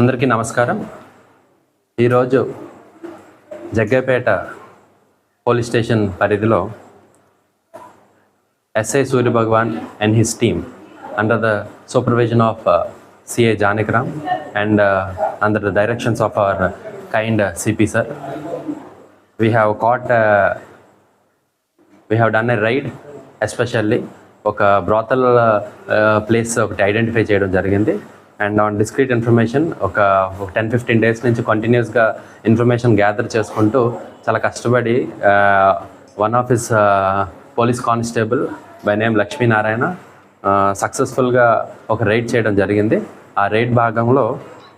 అందరికీ నమస్కారం. ఈరోజు జగ్గపేట పోలీస్ స్టేషన్ పరిధిలో S I Surya Bhagavan and his team under the supervision of C A Janakiram and under the directions of our kind C P sir we have caught we have done a raid especially ఒక brothel place uh, uh, ఒకటి identify చేయడం జరిగింది. And on discreet information ఒక ten fifteen days నుంచి కంటిన్యూస్గా information gather చేసుకుంటూ చాలా కష్టపడి one of his police constable by name Lakshminarayana సక్సెస్ఫుల్గా ఒక రైడ్ చేయడం జరిగింది. ఆ రైడ్ భాగంలో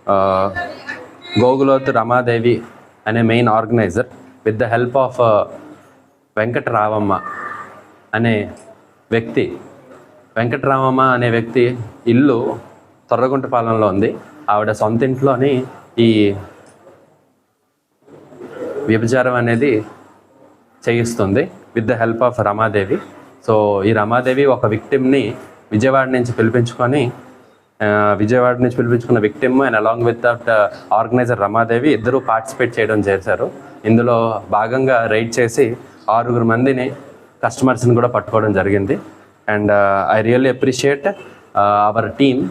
గోగులోత్ గోగులోతు రమాదేవి అనే main organizer with the help of Venkataravamma అనే వ్యక్తి వెంకటరామమ్మ అనే వ్యక్తి ఇల్లు తొర్రగుంటపాలెంలో ఉంది. ఆవిడ సొంత ఇంట్లోని ఈ వ్యభిచారం అనేది చేయిస్తుంది with the help of Ramadevi. So ఈ రమాదేవి ఒక విక్టిమ్ని విజయవాడ నుంచి పిలిపించుకొని విజయవాడ నుంచి పిలిపించుకున్న victim and along with that organizer Ramadevi ఇద్దరు పార్టిసిపేట్ చేయడం చేశారు. ఇందులో భాగంగా రైడ్ చేసి ఆరుగురు మందిని కస్టమర్స్ని కూడా పట్టుకోవడం జరిగింది. And I really appreciate our team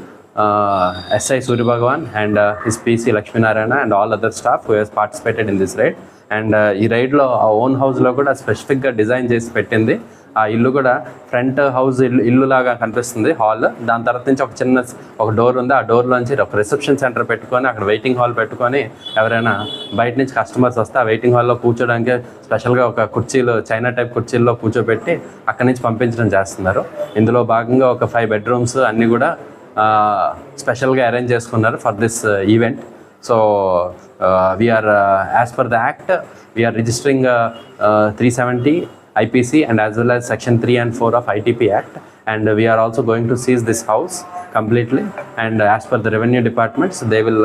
SI Suryabhagavan and his PC Lakshminarayana and all other staff who has participated in this raid and ఈ రైడ్లో ఆ ఓన్ హౌస్లో కూడా స్పెసిఫిక్గా డిజైన్ చేసి పెట్టింది. ఆ ఇల్లు కూడా ఫ్రంట్ హౌస్ ఇల్లు ఇల్లు లాగా కనిపిస్తుంది హాల్ దాని తర్వాత నుంచి ఒక చిన్న ఒక డోర్ ఉంది. ఆ డోర్లోంచి ఒక రిసెప్షన్ సెంటర్ పెట్టుకొని అక్కడ వెయిటింగ్ హాల్ పెట్టుకొని ఎవరైనా బయట నుంచి కస్టమర్స్ వస్తే ఆ వెయిటింగ్ హాల్లో కూర్చోడానికి స్పెషల్గా ఒక కుర్చీలు చైనా టైప్ కుర్చీల్లో కూర్చోబెట్టి అక్కడి నుంచి పంపించడం చేస్తున్నారు. ఇందులో భాగంగా ఒక ఫైవ్ బెడ్రూమ్స్ అన్నీ కూడా స్పెషల్గా అరేంజ్ చేసుకున్నారు for this event so we are as per the act we are registering three seventy IPC and as well as section three and four of ITP act and we are also going to seize this house completely and as per the revenue departments they will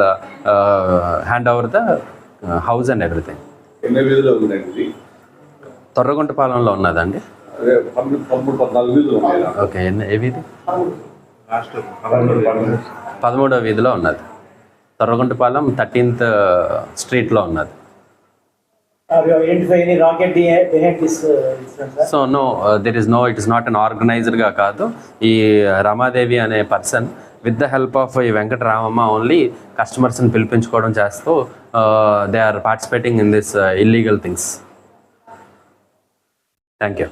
hand over the house and everything త్వరగుంట పాలనలో ఉన్నదండి. Okay ఏ పదమూడవ వీధిలో. ఉన్నది. తొర్రగుంటపాలెం thirteenth స్ట్రీట్లో ఉన్నది? So no there is no it is not an ఆర్గనైజర్గా కాదు. ఈ రమాదేవి అనే person with the help of ఈ వెంకటరామమ్మ ఓన్లీ కస్టమర్స్ని పిలిపించుకోవడం చేస్తూ they are participating in this illegal things. Thank you